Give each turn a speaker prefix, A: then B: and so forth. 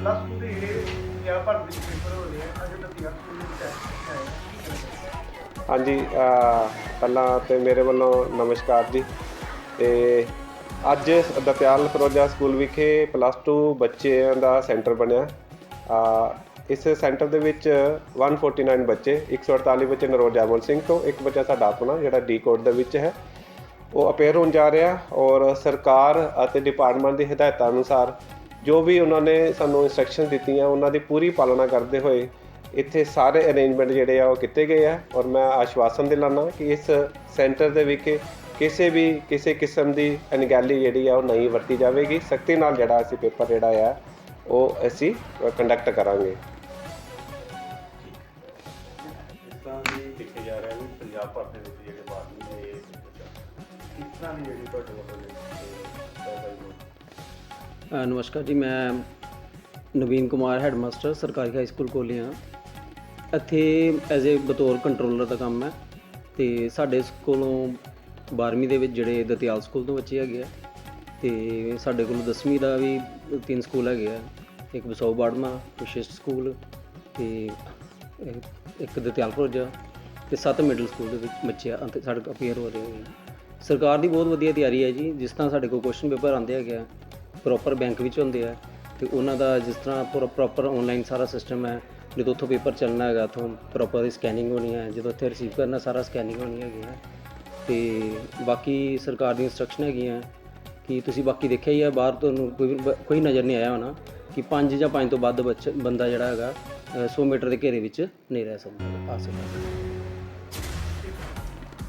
A: Plus 2 ਦੇ ਜਿਹੜੇ ਪੰਜਾਬ ਭਰ ਦੇ ਪੇਪਰ ਹੋ ਰਹੇ ਆ, ਅੱਜ ਤੱਕ ਯਾਰ ਸਕੂਲ ਵਿੱਚ ਆਏ
B: ਹਾਂਜੀ, ਅਹ, ਪਹਿਲਾਂ ਤੇ ਮੇਰੇ ਵੱਲੋਂ ਨਮਸਕਾਰ ਜੀ। ਤੇ ਅੱਜ ਦਪਿਆਲ ਫਰੋਜ਼ਾ ਸਕੂਲ ਵਿਖੇ ਪਲੱਸ 2 ਬੱਚਿਆਂ ਦਾ ਸੈਂਟਰ ਬਣਿਆ। ਅਹ, ਇਸ ਸੈਂਟਰ ਦੇ ਵਿੱਚ 149 ਬੱਚੇ 148 ਬੱਚੇ ਨਰੋਜ ਜੈਮਲ ਸਿੰਘ ਤੋਂ, ਇੱਕ ਬੱਚਾ ਸਾਡਾ ਆਪਣਾ, ਜਿਹੜਾ ਡੀ ਕੋਡ ਦੇ ਵਿੱਚ ਹੈ। ਉਹ ਅਪੇਅਰ ਹੋਣ ਜਾ ਰਿਹਾ ਔਰ ਸਰਕਾਰ ਅਤੇ ਡਿਪਾਰਟਮੈਂਟ ਦੀ ਹਦਾਇਤਾਂ ਅਨੁਸਾਰ ਜੋ ਵੀ ਉਹਨਾਂ ਨੇ ਸਾਨੂੰ ਇਨਸਟਰਕਸ਼ਨ ਦਿੱਤੀਆਂ, ਉਹਨਾਂ ਦੀ ਪੂਰੀ ਪਾਲਣਾ ਕਰਦੇ ਹੋਏ ਇੱਥੇ ਸਾਰੇ ਅਰੇਂਜਮੈਂਟ ਜਿਹੜੇ ਆ ਉਹ ਕੀਤੇ ਗਏ ਆ ਔਰ ਮੈਂ ਆਸ਼ਵਾਸਨ ਦਿਲਾਨਾ ਕਿ ਇਸ ਸੈਂਟਰ ਦੇ ਵਿਖੇ ਕਿਸੇ ਵੀ ਕਿਸੇ ਕਿਸਮ ਦੀ ਅਣਗਹਿਲੀ ਜਿਹੜੀ ਆ ਉਹ ਨਹੀਂ ਵਰਤੀ ਜਾਵੇਗੀ। ਸਖਤੀ ਨਾਲ ਜਿਹੜਾ ਅਸੀਂ ਪੇਪਰ ਜਿਹੜਾ ਆ, ਉਹ ਅਸੀਂ ਕੰਡਕਟ ਕਰਾਂਗੇ।
C: ਇਸ ਵੀ ਦੇਖਿਆ ਜਾ ਰਿਹਾ ਵੀ ਪੰਜਾਬ ਭਰ ਦੇ ਵਿੱਚ ਜਿਹੜੇ ਬਾਰਵੀਂ ਦੇ ਇਸ ਤਰ੍ਹਾਂ ਦੀ ਜਿਹੜੀ ਤੁਹਾਡੇ ਵੱਲੋਂ
D: ਨਮਸਕਾਰ ਜੀ, ਮੈਂ ਨਵੀਨ ਕੁਮਾਰ ਹੈਡਮਾਸਟਰ ਸਰਕਾਰੀ ਹਾਈ ਸਕੂਲ ਕੋਲੀਆਂ ਇੱਥੇ ਐਜ਼ ਅ ਬਤੌਰ ਕੰਟਰੋਲਰ ਦਾ ਕੰਮ ਹੈ ਤੇ ਸਾਡੇ ਕੋਲੋਂ 12ਵੀਂ ਦੇ ਵਿੱਚ ਜਿਹੜੇ ਦਤਿਆਲ ਸਕੂਲ ਤੋਂ ਬੱਚੇ ਹੈਗੇ ਆ ਤੇ ਸਾਡੇ ਕੋਲ 10ਵੀਂ ਦਾ ਵੀ ਤਿੰਨ ਸਕੂਲ ਹੈਗੇ ਆ। ਇੱਕ ਬਸੋ ਬਾੜਮਾ ਵਿਸ਼ੇਸ਼ ਸਕੂਲ ਤੇ ਇੱਕ- ਦਤਿਆਲ ਪ੍ਰੋਜਾ ਤੇ ਸੱਤ ਮਿਡਲ ਸਕੂਲ ਦੇ ਵਿੱਚ ਬੱਚੇ ਆ ਸਾਡੇ ਅਪੀਅਰ ਹੋ ਰਹੇ ਹੈਗੇ ਸਰਕਾਰ ਦੀ ਬਹੁਤ ਵਧੀਆ ਤਿਆਰੀ ਹੈ ਜੀ, ਜਿਸ ਤਰ੍ਹਾਂ ਸਾਡੇ ਕੋਲ ਕੁਐਸਚਨ ਪੇਪਰ ਆਉਂਦੇ ਹੈਗੇ ਆ ਪ੍ਰੋਪਰ ਬੈਂਕ ਵਿੱਚ ਹੁੰਦੇ ਆ ਤੇ ਉਹਨਾਂ ਦਾ ਜਿਸ ਤਰ੍ਹਾਂ ਪੂਰਾ ਪ੍ਰੋਪਰ ਆਨਲਾਈਨ ਸਾਰਾ ਸਿਸਟਮ ਹੈ ਜਦੋਂ ਉੱਥੋਂ ਪੇਪਰ ਚੱਲਣਾ ਹੈਗਾ ਉੱਥੋਂ ਪ੍ਰੋਪਰ ਸਕੈਨਿੰਗ ਹੋਣੀ ਹੈ ਜਦੋਂ ਉੱਥੇ ਰਿਸੀਵ ਕਰਨਾ ਸਾਰਾ ਸਕੈਨਿੰਗ ਹੋਣੀ ਹੈਗੀ ਹੈ। ਤੇ ਬਾਕੀ ਸਰਕਾਰ ਦੀਆਂ ਇੰਸਟਰਕਸ਼ਨ ਹੈਗੀਆਂ ਕਿ ਤੁਸੀਂ ਬਾਕੀ ਦੇਖਿਆ ਹੀ ਹੈ ਬਾਹਰ ਤੁਹਾਨੂੰ ਕੋਈ ਕੋਈ ਨਜ਼ਰ ਨਹੀਂ ਆਇਆ ਹੋਣਾ ਕਿ 5 ਜਾਂ 5 ਤੋਂ ਵੱਧ ਬੱਚ- ਬੰਦਾ ਜਿਹੜਾ ਹੈਗਾ ਅ, 100 ਮੀਟਰ ਦੇ ਘੇਰੇ ਵਿੱਚ ਨਹੀਂ ਰਹਿ ਸਕਦਾ ਆ ਸਕਦਾ।